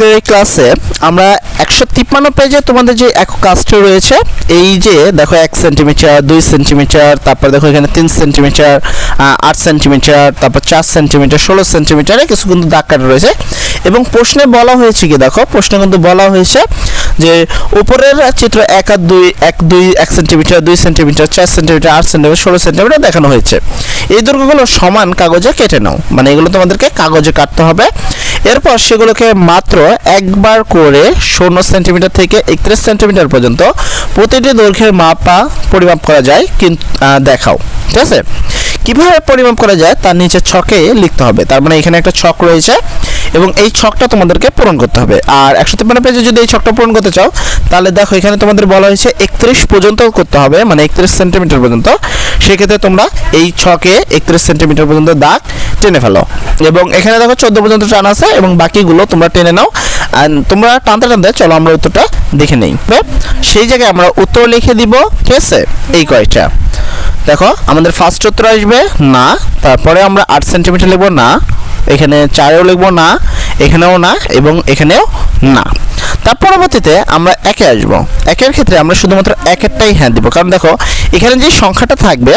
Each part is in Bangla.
আজকের এই ক্লাসে আমরা একশো তিপ্পান্ন পেজে তোমাদের যে এক কাজটি রয়েছে, এই যে দেখো এক সেন্টিমিটার দুই সেন্টিমিটার তারপর দেখো এখানে তিন সেন্টিমিটার আট সেন্টিমিটার তারপর চার সেন্টিমিটার ষোলো সেন্টিমিটারে কিছু কিন্তু দাগ কাটা রয়েছে। এবং প্রশ্নে বলা হয়েছে কি দেখো, প্রশ্নে কিন্তু বলা হয়েছে যে উপরের চিত্র এক আর দুই, এক দুই, এক সেন্টিমিটার দুই সেন্টিমিটার চার সেন্টিমিটার আট সেন্টিমিটার ষোলো সেন্টিমিটার দেখানো হয়েছে। এই দৈর্ঘ্যগুলো সমান কাগজে কেটে নাও। মানে এগুলো তোমাদেরকে কাগজে কাটতে হবে। এরপর সেগুলোকে মাত্র একবার করে ষোলো সেন্টিমিটার থেকে একত্রিশ সেন্টিমিটার পর্যন্ত প্রতিটি দৈর্ঘ্যের মাপা পরিমাপ করা যায়, কিন্তু দেখাও। ঠিক আছে? কীভাবে পরিমাপ করা যায়, তার নিচে ছকে লিখতে হবে। তার মানে এখানে একটা ছক রয়েছে। এবং এই ছকটা তোমাদেরকে পূরণ করতে হবে। আর একশো তিপ্পান্ন পেজে যদি এই ছকটা পূরণ করতে চাও, তাহলে দেখো এখানে তোমাদের বলা হয়েছে একত্রিশ পর্যন্ত করতে হবে মানে একত্রিশ সেন্টিমিটার পর্যন্ত। সেক্ষেত্রে তোমরা এই ছকে একত্রিশ সেন্টিমিটার পর্যন্ত দাগ টেনে ফেলো। এবং এখানে দেখো চোদ্দ পর্যন্ত টান আছে এবং বাকিগুলো তোমরা টেনে নাও। আর তোমরা টানতে টানতে চলো আমরা উত্তরটা দেখে নেই? সেই জায়গায় আমরা উত্তর লিখে দিব, ঠিক আছে? এই কয়েকটা দেখো, আমাদের ফার্স্ট উত্তর আসবে না, তারপরে আমরা আট সেন্টিমিটার লিখব না। এখানে চারেও লিখব না, এখানেও না এবং এখানেও না। তার পরবর্তীতে আমরা একে আসব। একের ক্ষেত্রে আমরা শুধুমাত্র একেরটাই হ্যাঁ দিব। কারণ দেখো, এখানে যে সংখ্যাটা থাকবে,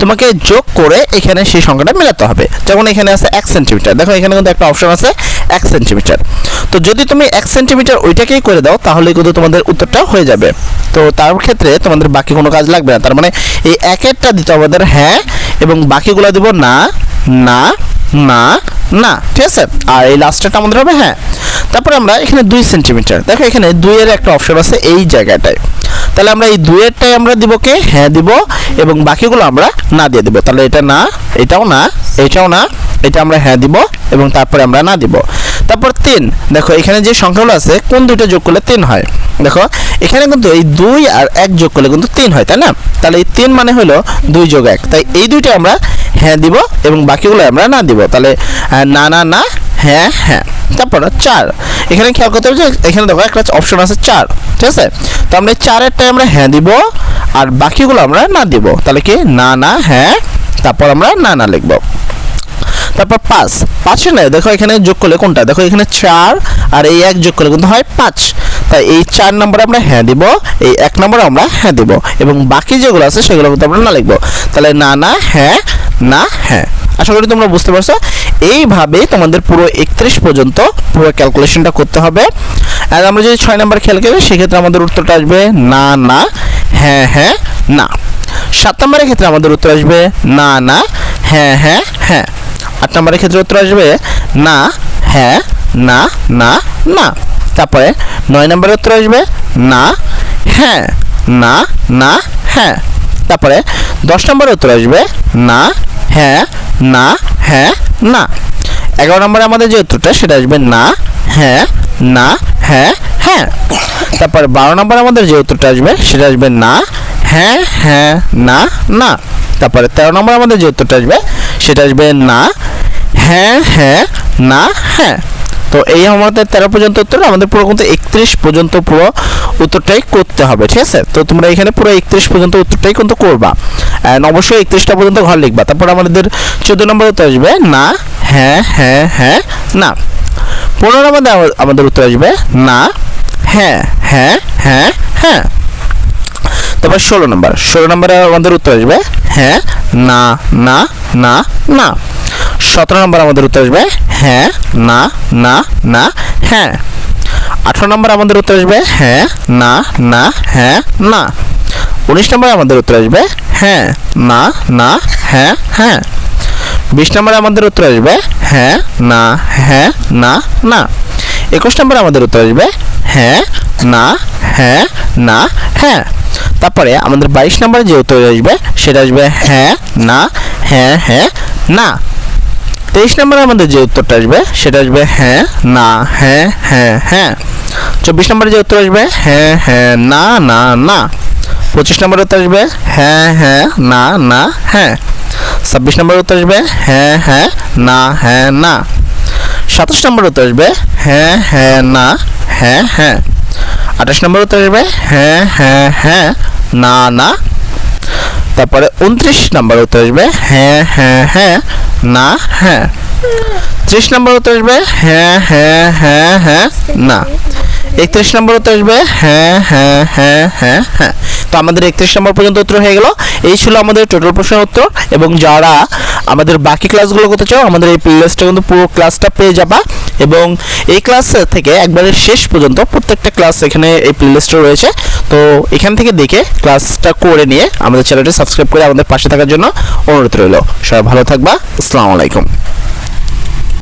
তোমাকে যোগ করে এখানে সেই সংখ্যাটা মেলাতে হবে। যেমন এখানে আছে এক সেন্টিমিটার দেখো, এখানে কিন্তু একটা অপশন আছে এক সেন্টিমিটার তো যদি তুমি এক সেন্টিমিটার ওইটাকেই করে দাও, তাহলে কিন্তু তোমাদের উত্তরটা হয়ে যাবে। তো তার ক্ষেত্রে তোমাদের বাকি কোনো কাজ লাগবে না। তার মানে এই একেরটা দিতে আমাদের হ্যাঁ এবং বাকিগুলো দিব না না না না, ঠিক আছে? আর এই লাস্টটা আমাদের হবে হ্যাঁ। তারপরে আমরা এখানে দুই সেন্টিমিটার দেখো, এখানে দুইয়ের একটা অপশন আছে এই জায়গাটায়। তাহলে আমরা এই দুইয়েরটাই আমরা দিব কে? হ্যাঁ দিব। এবং বাকিগুলো আমরা না দিয়ে দিব। তাহলে এটা না, এটাও না এটাও না, এটা আমরা হ্যাঁ দিব এবং তারপরে আমরা না দিব। তারপর তিন। দেখো, এখানে যে সংখ্যাগুলো আছে, কোন দুইটা যোগ করলে তিন হয়? দেখো, এখানে কিন্তু এই দুই আর এক যোগ করলে কিন্তু তিন হয়, তাই না? তাহলে এই তিন মানে হলো দুই যোগ এক। তাই এই দুইটা আমরা হ্যাঁ দিব এবং বাকিগুলো আমরা না দিব। তাহলে না না না হ্যাঁ হ্যাঁ। তারপর চার। এখানে খেয়াল করতে হবে যে, এখানে দেখো একটা অপশন আছে চার। ঠিক আছে? তো আমরা এই চারেরটাই আমরা হ্যাঁ দিব আর বাকিগুলো আমরা না দিব। তাহলে কি? না না হ্যাঁ। তারপর আমরা না না লিখব। তারপর পাঁচ। পাঁচে নয় দেখো এখানে যোগ করলে কোনটা? দেখো এখানে চার আর এই এক যোগ করলে কিন্তু হয় পাঁচ। তাই এই চার নম্বরে আমরা হ্যাঁ দিব, এই এক নম্বরে আমরা হ্যাঁ দিব এবং বাকি যেগুলো আছে সেগুলো কিন্তু আমরা না লিখব। তাহলে না না হ্যাঁ না? হ্যাঁ। আশা করি তোমরা বুঝতে পারছ। এইভাবে তোমাদের পুরো একত্রিশ পর্যন্ত পুরো ক্যালকুলেশনটা করতে হবে। আর আমরা যদি ছয় নম্বর খেয়াল করি, সেক্ষেত্রে আমাদের উত্তরটা আসবে না না হ্যাঁ হ্যাঁ না। সাত নম্বরের ক্ষেত্রে আমাদের উত্তর আসবে না না হ্যাঁ হ্যাঁ হ্যাঁ। আট নম্বরের ক্ষেত্রে উত্তর আসবে না হ্যাঁ না না না। তারপরে নয় নম্বরের উত্তর আসবে না হ্যাঁ না না হ্যাঁ। তারপরে দশ নম্বরের উত্তর আসবে না হ্যাঁ না হ্যাঁ না। এগারো নম্বরে আমাদের যে উত্তরটা, সেটা আসবে না হ্যাঁ না হ্যাঁ হ্যাঁ। তারপর বারো নম্বর আমাদের যে উত্তরটা আসবে, সেটা আসবে না হ্যাঁ হ্যাঁ না না। তারপরে তেরো নম্বর আমাদের যে উত্তরটা আসবে, সেটা আসবে না হ্যাঁ হ্যাঁ না হ্যাঁ। তো এই আমাদের তেরো পর্যন্ত উত্তর, আমাদের পুরো কিন্তু একত্রিশ পর্যন্ত পুরো উত্তরটাই করতে হবে, ঠিক আছে? তো তোমরা এখানে পুরো একত্রিশ পর্যন্ত উত্তরটাই কিন্তু করবা। And অবশ্যই একত্রিশটা পর্যন্ত ঘর লিখবা। তারপর আমাদের চোদ্দ নম্বর উত্তর আসবে, না হ্যাঁ হ্যাঁ হ্যাঁ না। পনেরো নম্বর আমাদের উত্তর আসবে, না হ্যাঁ হ্যাঁ হ্যাঁ হ্যাঁ। তারপর ষোলো নম্বর। ষোলো নম্বরে আমাদের উত্তর আসবে হ্যাঁ না না না না। সতেরো নম্বর আমাদের উত্তর আসবে হ্যাঁ না না না হ্যাঁ। আঠারো নম্বর আমাদের উত্তর আসবে হ্যাঁ না না হ্যাঁ না। উনিশ নম্বরে আমাদের উত্তর আসবে হ্যাঁ না না হ্যাঁ হ্যাঁ। বিশ নম্বরে আমাদের উত্তর আসবে হ্যাঁ না হ্যাঁ না না। একুশ নম্বরে আমাদের উত্তর আসবে হ্যাঁ না হ্যাঁ না হ্যাঁ। তারপরে আমাদের বাইশ নম্বরে যে উত্তর আসবে, সেটা আসবে হ্যাঁ না হ্যাঁ হ্যাঁ না। তেইশ নম্বরে আমাদের যে উত্তরটা আসবে, সেটা আসবে হ্যাঁ না হ্যাঁ হ্যাঁ হ্যাঁ। চব্বিশ নম্বরে যে উত্তর আসবে হ্যাঁ হ্যাঁ না না না। পঁচিশ নম্বরে উত্তর আসবে হ্যাঁ হ্যাঁ না না হ্যাঁ। ছাব্বিশ নম্বরে উত্তর আসবে হ্যাঁ হ্যাঁ না হ্যাঁ না। সাতাশ নম্বর উত্তর আসবে হ্যাঁ হ্যাঁ না হ্যাঁ হ্যাঁ। আঠাশ নম্বর উত্তর আসবে হ্যাঁ হ্যাঁ হ্যাঁ না না। তারপরে উনত্রিশ নম্বর উত্তর আসবে হ্যাঁ হ্যাঁ হ্যাঁ। না? হ্যাঁ। ত্রিশ নম্বর উত্তর আসবে? হ্যাঁ হ্যাঁ হ্যাঁ হ্যাঁ না। একত্রিশ নম্বর উত্তর আসবে? হ্যাঁ হ্যাঁ হ্যাঁ হ্যাঁ হ্যাঁ। তো আমাদের একত্রিশ নম্বর পর্যন্ত উত্তর হয়ে গেল। এই ছিল আমাদের টোটাল প্রশ্নের উত্তর এবং যারা আমাদের বাকি ক্লাসগুলো করতে চাও আমাদের এই প্লেলিস্টে কিন্তু পুরো ক্লাসটা পেয়ে যাবা এবং এই ক্লাস থেকে একবারে শেষ পর্যন্ত প্রত্যেকটা ক্লাস এখানে এই প্লেলিস্টে রয়েছে। তো এখান থেকে দেখে ক্লাসটা করে নিয়ে আমাদের চ্যানেলটি সাবস্ক্রাইব করে আমাদের পাশে থাকার জন্য অনুরোধ রইল। সবাই ভালো থাকবা। আসসালামু আলাইকুম।